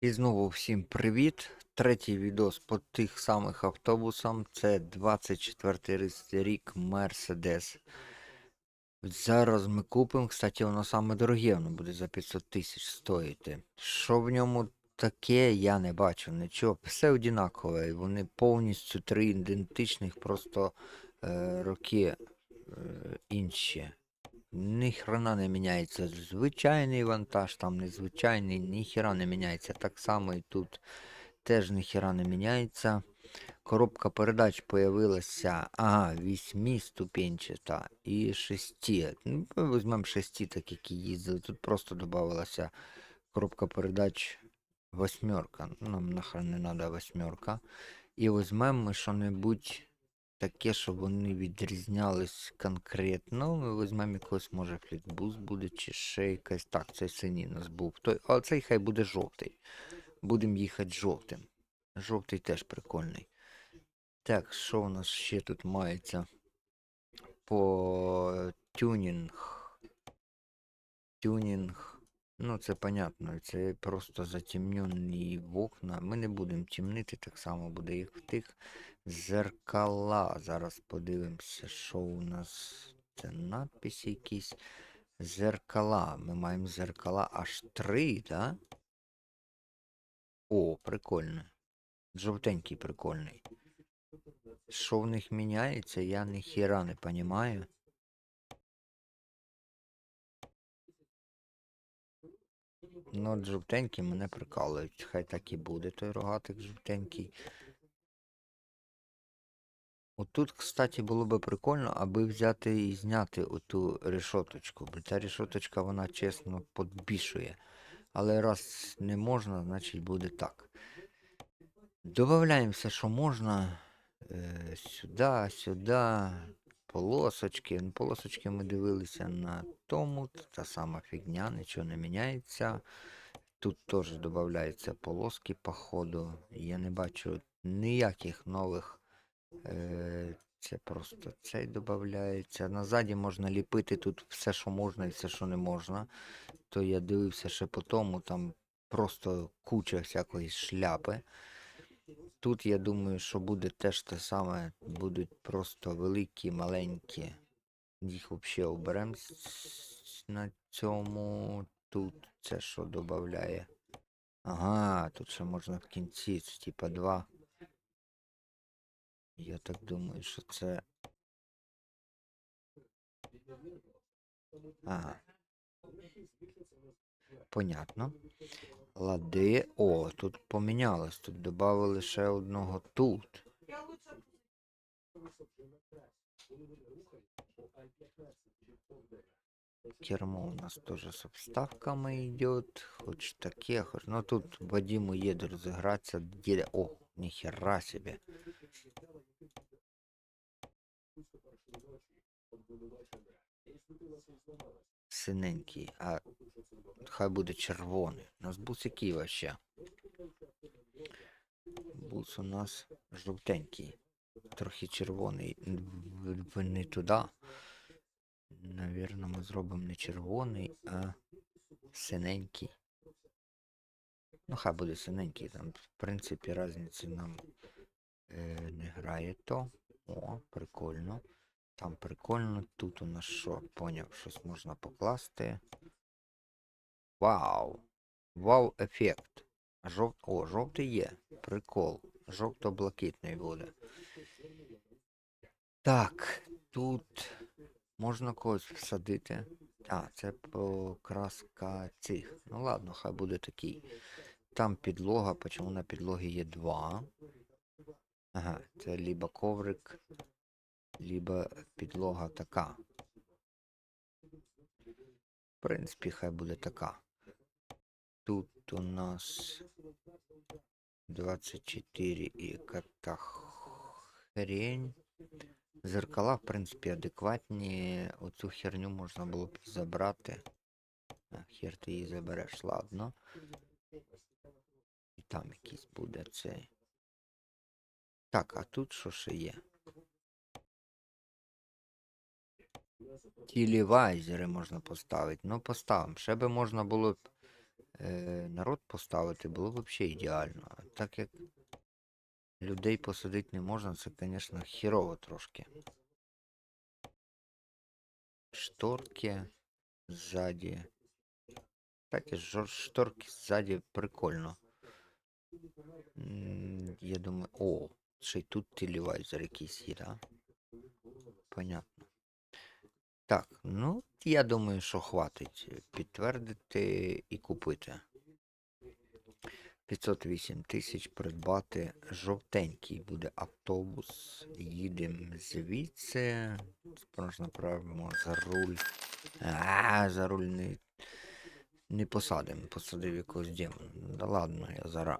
І знову всім привіт. Третій відос по тих самих автобусам. Це 24 рік Мерседес. Зараз ми купимо, кстати, воно саме дороге, воно буде за 500 тисяч стоїти. Що в ньому таке, я не бачу нічого. Все однакове. Вони повністю три ідентичних, просто е, роки е, інші. Ні хрена не міняється. Звичайний вантаж, там незвичайний, ні хіра не міняється. Так само і тут теж ні хіра не міняється. Коробка передач появилася, ага, 8 ступенчата і 6. Ну, візьмемо 6, так які їздили. Тут просто додавалася коробка передач восьмерка. Нам нахрен не треба восьмерка. І візьмемо ми що-небудь таке, щоб вони відрізнялись конкретно. Ми візьмемо якогось, може, флітбус буде, чи ще якась. Так, цей синій у нас був. Той, а цей хай буде жовтий. Будемо їхати жовтим. Жовтий теж прикольний. Так, що у нас ще тут мається? По тюнінг. Тюнінг. Ну, це понятно, це просто затемнені вокна. Ми не будемо темнити, так само буде їх в тих зеркала. Зараз подивимося, що у нас. Це надписи якісь. Зеркала. Ми маємо зеркала аж три, так? О, прикольно. Жовтенький прикольний. Що в них міняється, я ні хіра не понімаю. Ну, жовтенький мене прикалують. Хай так і буде той рогатик жовтенький. Отут, кстати, було би прикольно, аби взяти і зняти оту решоточку. Бо та решоточка, вона чесно подбішує. Але раз не можна, значить буде так. Добавляємо все, що можна. Е, сюди, сюди. Полосочки. Ну, полосочки ми дивилися на тому. Та сама фігня, нічого не міняється. Тут теж додаються полоски по ходу. Я не бачу ніяких нових. Е, це просто цей додається. Назаді можна ліпити тут все, що можна і все, що не можна. То я дивився ще по тому, там просто куча всякої шляпи. Тут я думаю, що буде теж те саме, будуть просто великі, маленькі. Їх взагалі оберемо на цьому. Тут це що додає. Ага, тут ще можна в кінці, типа два. Я так думаю, що це. Ага. Понятно. Лади. О, тут помінялось. Тут додали ще одного тут. Кермо у нас тоже с обставками идет. Хоть таке, хоть... Ну тут Вадиму еду розігратися. Діля... О, ніхера себе. Синенький, а хай буде червоний. У нас бус який вообще? Бус у нас жовтенький. Трохи червоний. Не туди. Навірно, ми зробимо не червоний, а синенький. Ну, хай буде синенький, там, в принципі, різниці нам е, не грає то. О, прикольно. Там прикольно. Тут у нас що? Поняв, щось можна покласти. Вау! Вау ефект. Жов... О, жовтий є. Прикол. Жовто-блакитний буде. Так, тут можна когось всадити. А, це покраска цих. Ну ладно, хай буде такий. Там підлога, почому на підлогі є два. Ага, це либо коврик, либо підлога така. В принципі, хай буде така. Тут у нас 24 і яка хрень. Зеркала, в принципі, адекватні. Оцю херню можна було б забрати. А, хер ти її забереш, ладно. І там якийсь буде цей. Так, а тут що ще є? Тілівайзери можна поставити. Ну, поставимо. Ще би можна було б е, народ поставити, було б взагалі ідеально. Так як людей посадити не можна, це, звісно, хірово трошки. Шторки ззаді. Жор- шторки ззаді прикольно. Я думаю, о, ще й тут телевізор якийсь є, да? Понятно. Так, ну, я думаю, що хватить е, підтвердити і купити. 508 тисяч придбати жовтенький буде автобус. Їдемо звідси. Справжньо направимо за руль. А, за руль не, не посадимо. Посадив якогось демона. Да ладно, я зараз.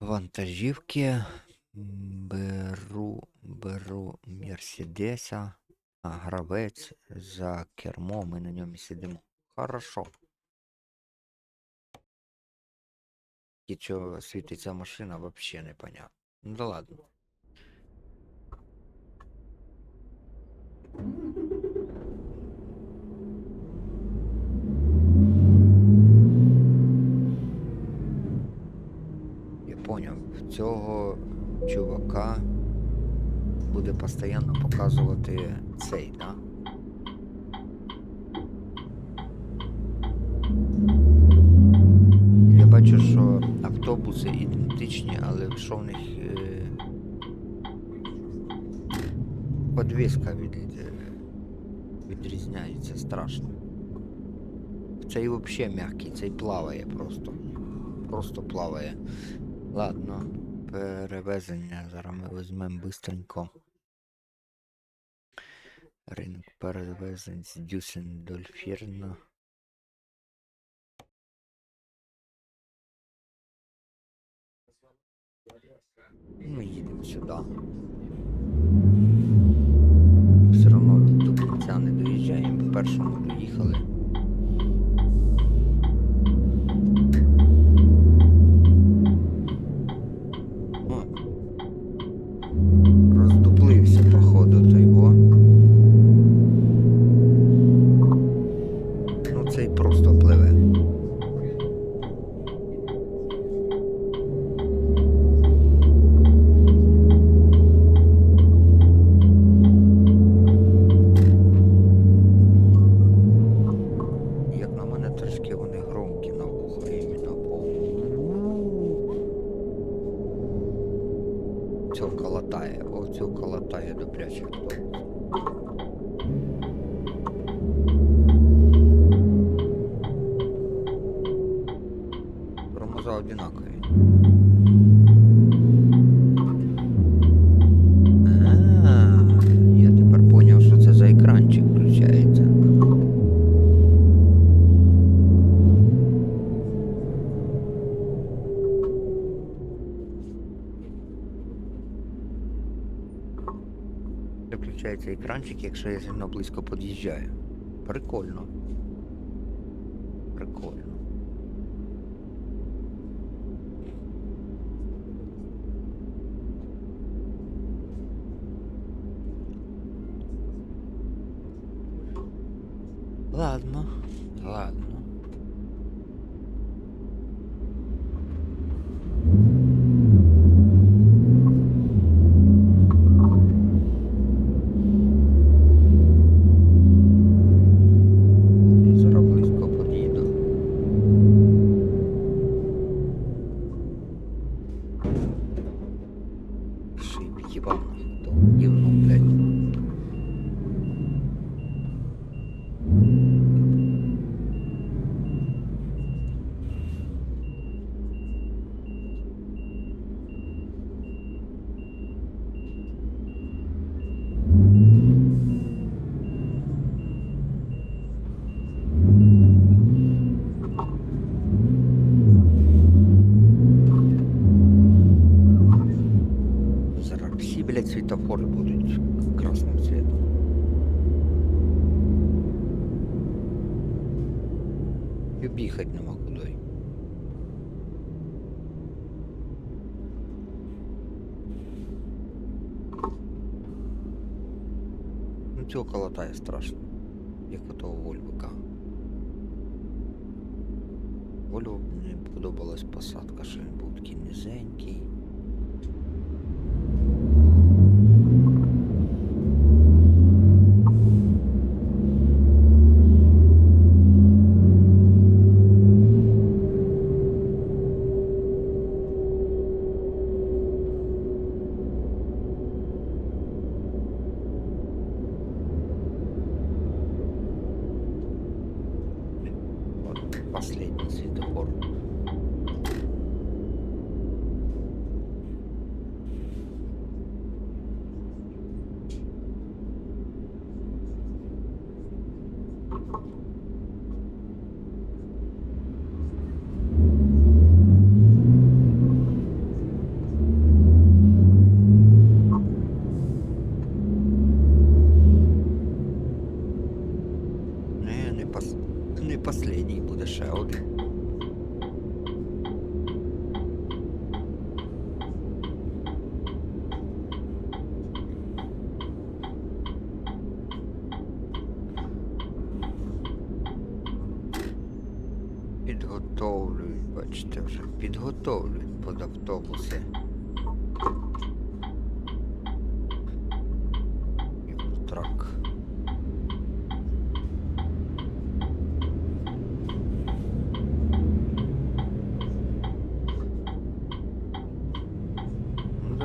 Вантажівки. Беру, беру Мерседеса. Гравець за кермо, ми на ньому сидимо. Хорошо. І чого світиться машина, вообще непонятно. Ну да ладно. Я поняв, цього чувака буде постійно показувати цей, да? Я бачу, що автобуси ідентичні, але що в них е... подвіска від... е, відрізняється страшно. Цей взагалі м'який, цей плаває просто. Просто плаває. Ладно, перевезення зараз ми візьмемо бистренько. Ринок перевезень з Дюссендольфірна. Сюди. Все одно до кінця не доїжджаємо, по першому доїхали. О. Роздуплився, походу, той во. Ну цей просто пливе. Як на мене трошки вони громкі на вухо іменно по. Цьовка латає, о, цьовка латає добряче автобус. Тормоза одинакові. А, я тепер поняв, що це за екранчик включається. Виключається екранчик, якщо я сильно близько під'їжджаю. Прикольно. Прикольно. хватає страшно, як у того вольвика. Вольву мені подобалась посадка, що він був такий низенький.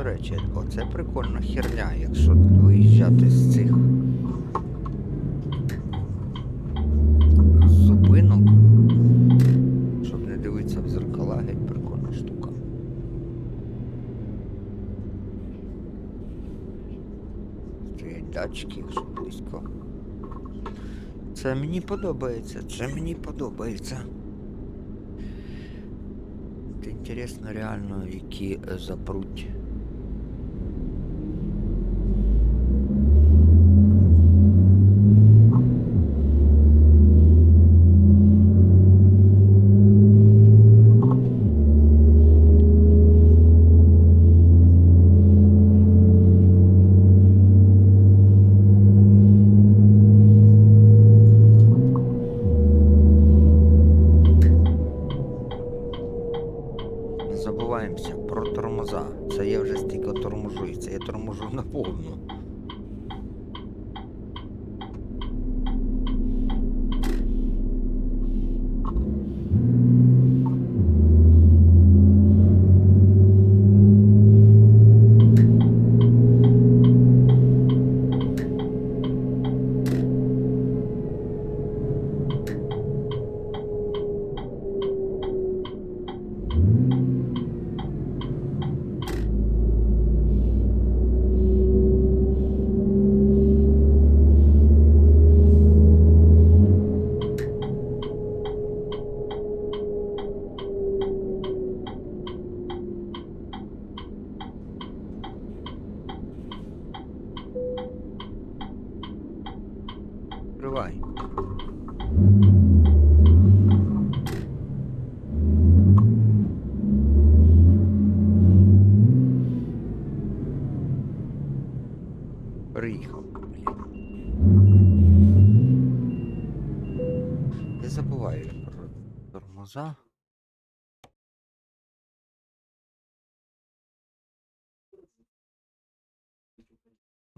Речі, оце прикольна херня, якщо виїжджати з цих зупинок, щоб не дивитися в зеркала, геть прикольна штука. Стоять датчики, якщо близько. Це мені подобається, це мені подобається. Це інтересно реально, які е, запруть.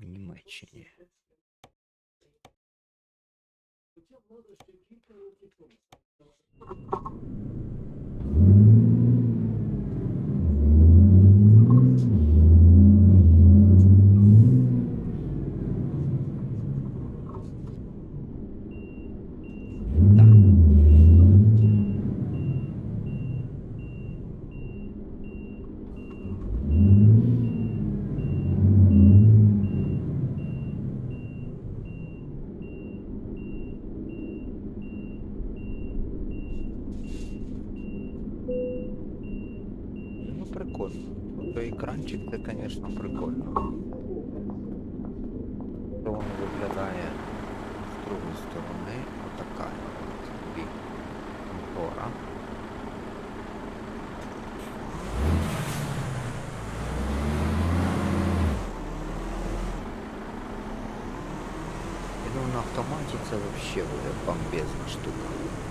Німеччині. звісно, прикольно. То воно виглядає з другої сторони. Отака от собі гора. Я думаю, на автоматі це взагалі буде бомбезна штука.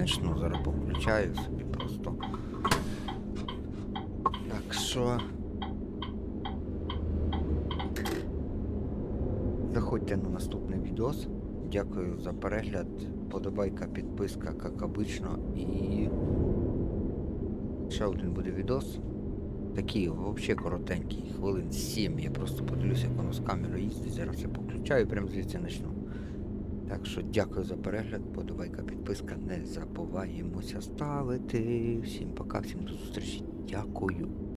Начну, зараз повключаю собі просто. Так що. Заходьте на наступний відос. Дякую за перегляд. Подобайка, підписка, як обично. І ще один буде відос. Такий взагалі коротенький, хвилин 7. Я просто подивлюся, як воно з камерою їздить. Зараз я повключаю і прямо звідси почну. Так що дякую за перегляд, подобайка, підписка, не забуваємося ставити. Всім пока, всім до зустрічі. Дякую.